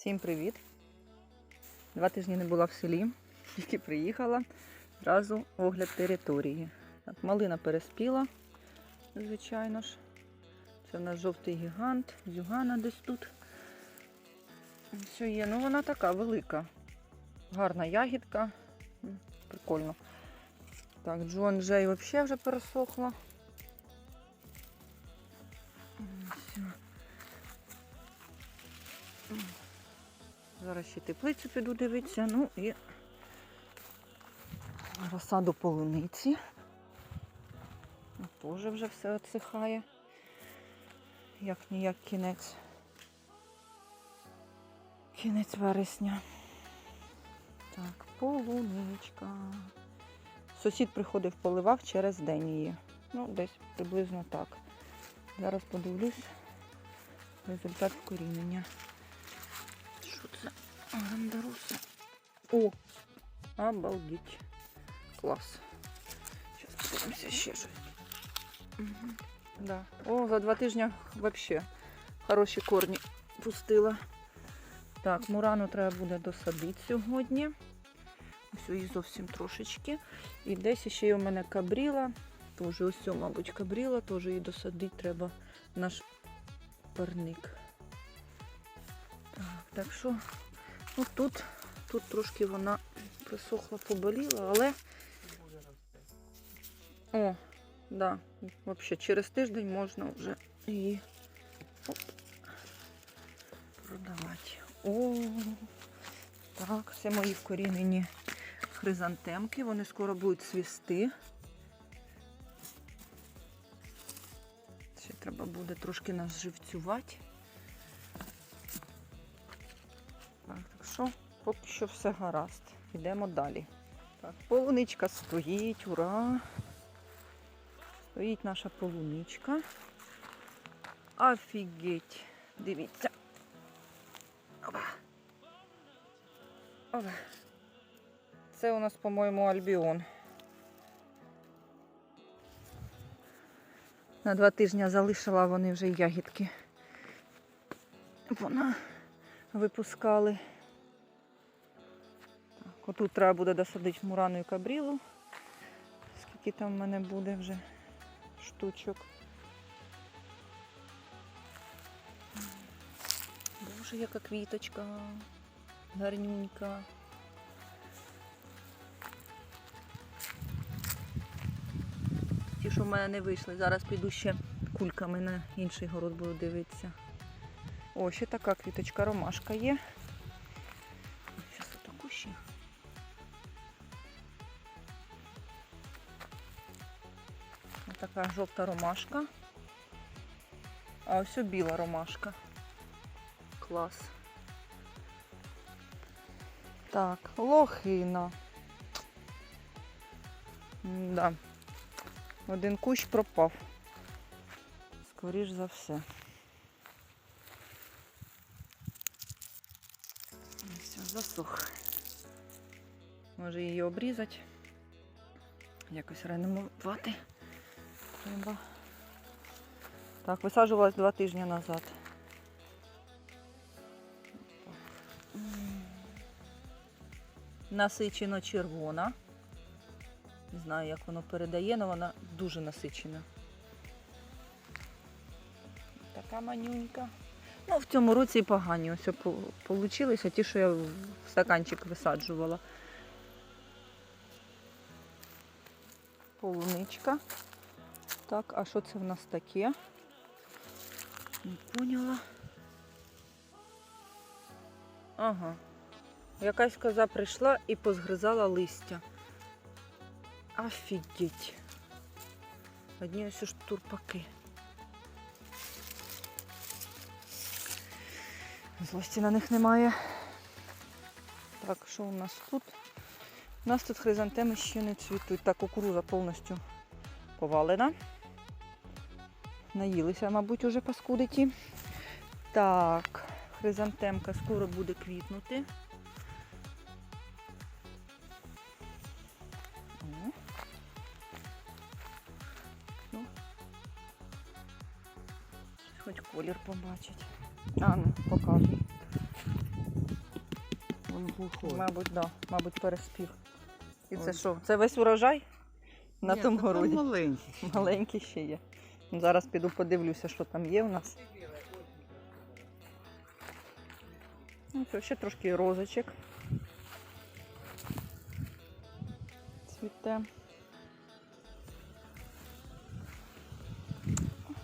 Всім привіт! Два тижні не була в селі, тільки приїхала. Зразу огляд території. Так, малина переспіла, звичайно ж. Це в нас жовтий гігант, зюгана десь тут. Все є. Ну вона така велика. Гарна ягідка. Прикольно. Так, Джон Джей взагалі вже пересохла. Всьо. Зараз ще теплицю піду дивитися. Ну і розсаду полуниці. Ну, Теж вже все відсихає. Як ніяк кінець. Кінець вересня. Так, полуничка. Сусід приходив, поливав через день її. Ну, десь приблизно так. Зараз подивлюсь результат вкорінення. Що. О! Обалдеть. Клас. Зараз подивимося ще щось. Угу. Да. О, за два тижні взагалі хороші корні пустила. Так, мурану треба буде досадити сьогодні. Ось її зовсім трошечки. І десь ще є у мене кабріла. Теж ось, цю, мабуть, кабріла, теж її досадити треба наш парник. Так, так що ну, тут, тут трошки вона присохла, поболіла, але. О, да, взагалі через тиждень можна вже її оп, продавати. О, так, це мої вкорінені хризантемки. Вони скоро будуть цвісти. Ще треба буде трошки нас живцювати. Що поки що все гаразд. Йдемо далі. Так, полуничка стоїть, ура! Стоїть наша полуничка. Офігеть! Дивіться. Опа. Опа. Це у нас, по-моєму, альбіон. На два тижні залишила вони вже ягідки. Вона випускали. Отут треба буде досадити мурану і кабрілу. Скільки там в мене буде вже штучок. Боже, яка квіточка. Гарнюнька. Ті, що в мене не вийшли. Зараз піду ще кульками на інший город буду дивитися. О, ще така квіточка ромашка є. Така жовта ромашка. А ось біла ромашка. Клас. Так, лохина. Да. Один кущ пропав. Скоріш за все. Все, засох. Може її обрізати. Якось реанімувати. Треба. Так, висаджувалась два тижні назад. Насичено червона. Не знаю, як воно передає, але вона дуже насичена. Така манюнька. Ну, в цьому році і погані ось вийшли, ті, що я в стаканчик висаджувала. Полуничка. Так, а що це в нас таке? Не поняла. Ага. Якась коза прийшла і позгризала листя. Офігеть. Одні ось ж турпаки. Злості на них немає. Так, що у нас тут? У нас тут хризантеми ще не цвітуть. Так, кукуруза повністю повалена. Наїлися, мабуть, уже паскудиті. Так, хризантемка скоро буде квітнути. О. Ну. Хоч колір побачить. А, ну, показуй. Он глухой. Мабуть, да, мабуть, переспів. І це що? Це весь урожай? На Ні, тому городі. маленький. Маленький ще є. Ну, Зараз піду подивлюся, що там є у нас. Ну, це ще трошки розочок. Цвіте.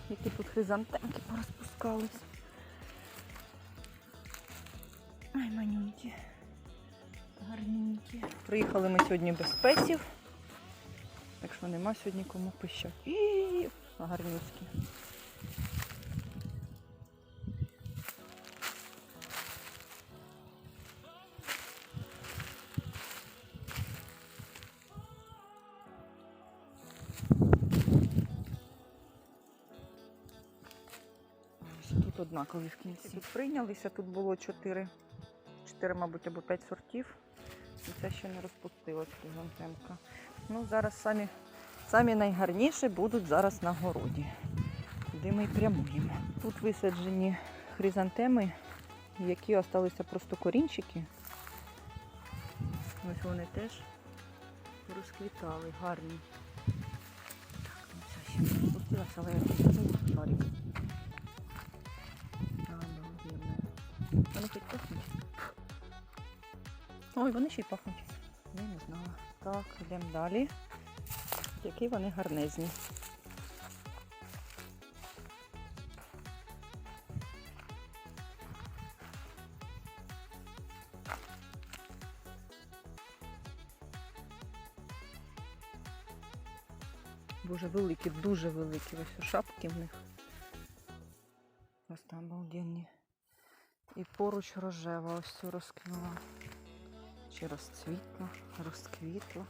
Які тут хризантемки порозпускались. Ай, манюнькі. Гарненькі. Приїхали ми сьогодні без песів. Так що нема сьогодні кому пищати. І. Ось тут однакові в кінці. Тут прийнялися, тут було чотири, чотири, мабуть, або п'ять сортів. І це ще не розпустилась хризантемка. Ну, зараз самі, самі найгарніші будуть зараз на городі, куди ми й прямуємо. Тут висаджені хризантеми, які залишилися просто корінчики. Ось вони теж розквітали, гарні. Так, ну це ще не розпустилася, але я тут шарик. Вони хоч пахнуть? Ой, вони ще й пахнуть. Я не знала. Так, йдемо далі. Які вони гарнезні. Боже, великі, дуже великі. Ось шапки в них. Просто обалденні. І поруч рожева ось розквіла. Чи розцвітла, розквітла.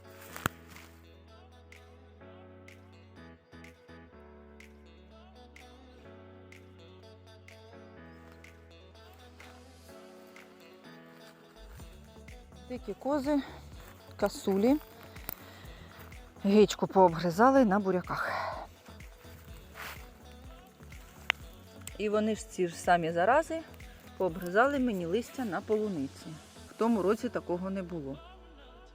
Дикі кози, касулі. Гечку пообгризали на буряках. І вони ж ці ж самі зарази пообгризали мені листя на полуниці. В тому році такого не було.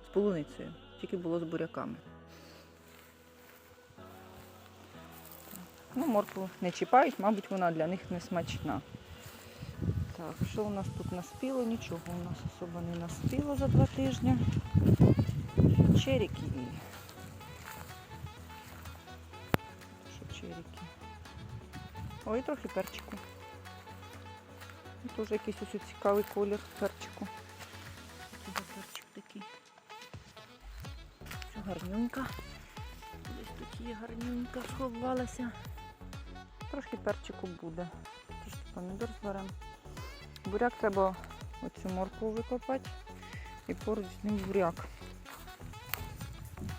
З полуницею, тільки було з буряками. Ну, моркву не чіпають, мабуть, вона для них не смачна. Так, що у нас тут наспіло? Нічого у нас особо не наспіло за два тижні. Черіки. Що черіки? Ой, трохи перчику. Вже якийсь ось цікавий колір перчику. Що перчик такий? Це гарнюнька. Десь тут є гарнюнька, сховалася. Трошки перчику буде. Трошки помідор зберемо. Буряк треба оцю моркву викопати. І поруч з ним буряк.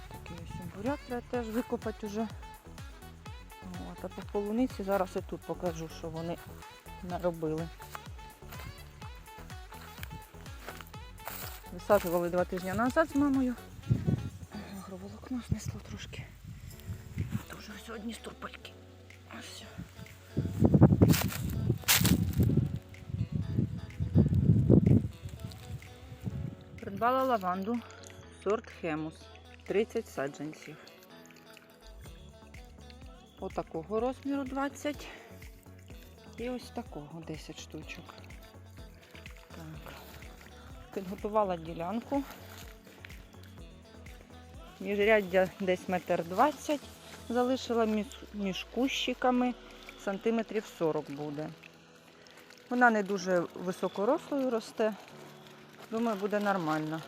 Такий ось буряк треба теж викопати вже. От, а по полуниці зараз я тут покажу, що вони наробили. Висаджували два тижні назад з мамою. Агроволокно знесло трошки. Дуже сьогодні стурпальки. Ось. Придбала лаванду сорт Хемус. 30 саджанців. Отакого розміру 20. І ось такого 10 штучок. Так. Підготувала ділянку. Міжряддя десь метр двадцять. Залишила між, між кущиками сантиметрів 40 буде. Вона не дуже високорослою росте. Думаю, буде нормально.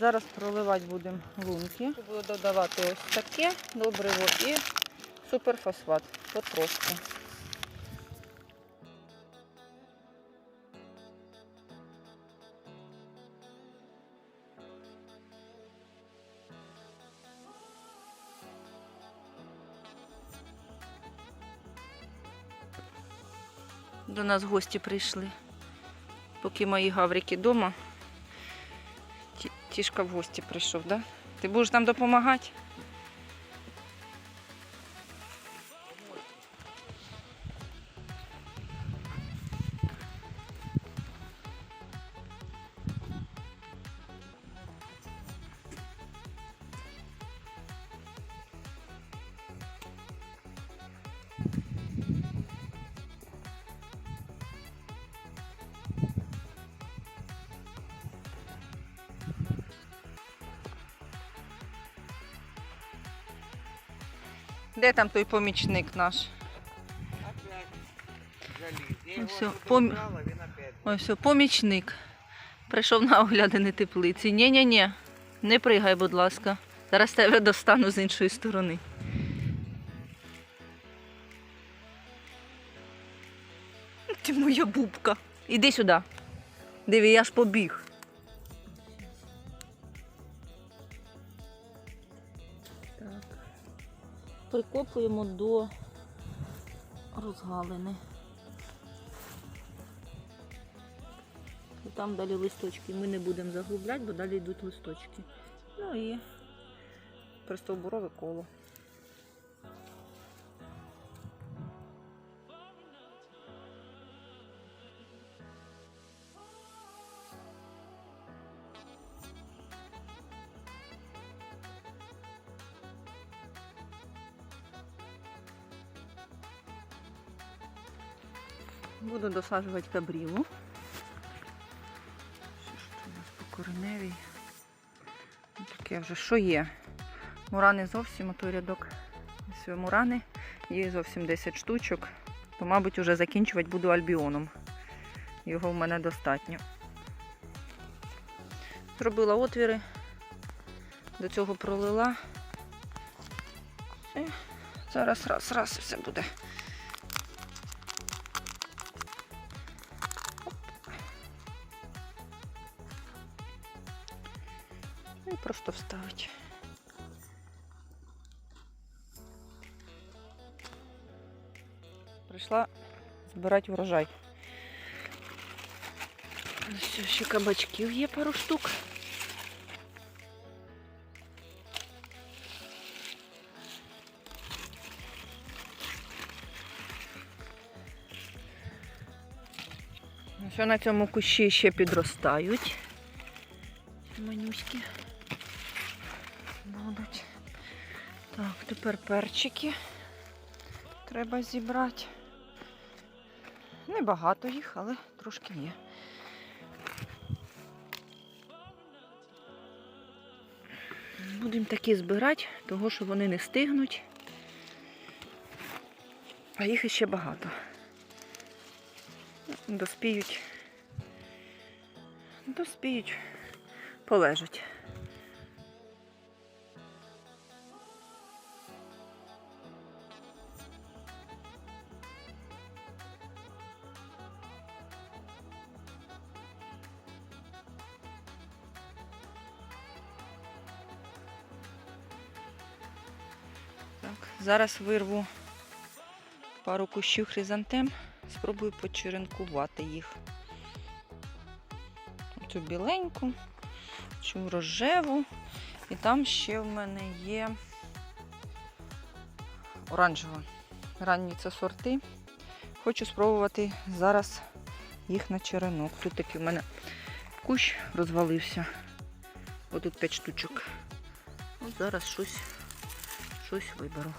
Зараз проливати будемо лунки. Буду додавати ось таке добриво і суперфосфат потрошку. До нас гості прийшли. Поки мої гаврики вдома. Тішка в гості прийшов, да? Ти будеш нам допомагати? Де там той помічник наш? Тут пом-. Ось помічник. Прийшов на оглядини теплиці. Ні-ні-ні, не пригай, будь ласка. Зараз тебе достану з іншої сторони. Ти моя бубка. Іди сюди. Диви, я ж побіг. Прикопуємо до розгалини. І там далі листочки. Ми не будемо заглубляти, бо далі йдуть листочки. Ну і пристовбурове коло. Буду досаджувати кабріву. Що ж тут у нас по кореневій? Ну, Таке вже що є? Мурани зовсім, а той рядок. Ось мурани, є зовсім 10 штучок. То, мабуть, вже закінчувати буду альбіоном. Його в мене достатньо. Зробила отвіри, до цього пролила. І зараз раз, раз і все буде. Прийшла збирати врожай. Ось ще кабачків є пару штук. Що на цьому кущі ще підростають. Манюськи будуть. Так, тепер перчики треба зібрати. Небагато їх, але трошки є. Будемо такі збирати, того що вони не стигнуть. А їх іще багато. Доспіють. Доспіють, полежать. Так, зараз вирву пару кущів хризантем, спробую почеренкувати їх. Цю біленьку, цю рожеву. І там ще в мене є оранжева. Ранні це сорти. Хочу спробувати зараз їх на черенок. Тут такий в мене кущ розвалився. Отут 5 штучок. От зараз щось, щось виберу.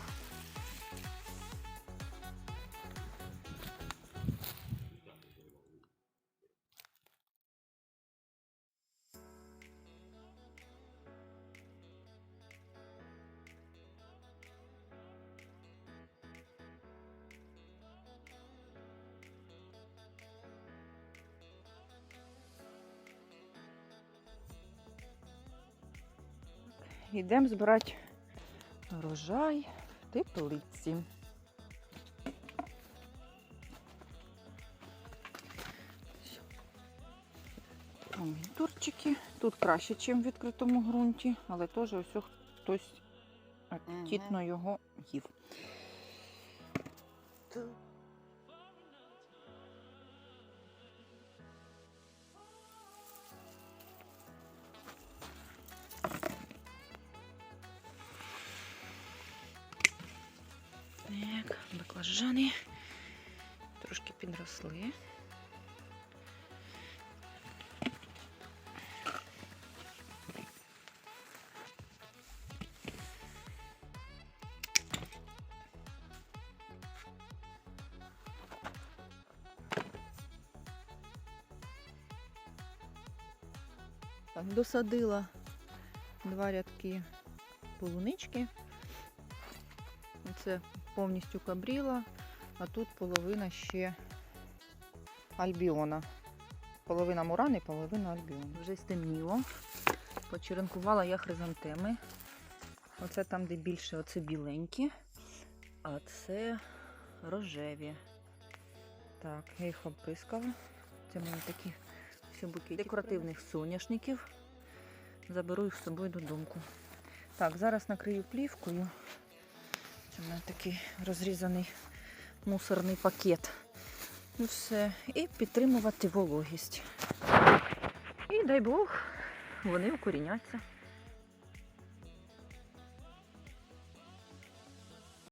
Йдемо збирати урожай в теплиці. Помідорчики. Тут краще, ніж в відкритому ґрунті, але теж ось хтось апетитно його їв. Так, баклажани трошки підросли. Досадила два рядки полунички. Це повністю кабріла, а тут половина ще альбіона. Половина мурани, половина альбіона. Вже стемніло. Почеренкувала я хризантеми. Оце там, де більше, оце біленькі, а це рожеві. Так, я їх обприскала. Це мої такі всі букети декоративних соняшників. Заберу їх з собою додому. Так, зараз накрию плівкою. Це в мене такий розрізаний мусорний пакет. І все. І підтримувати вологість. І дай Бог, вони укоріняться.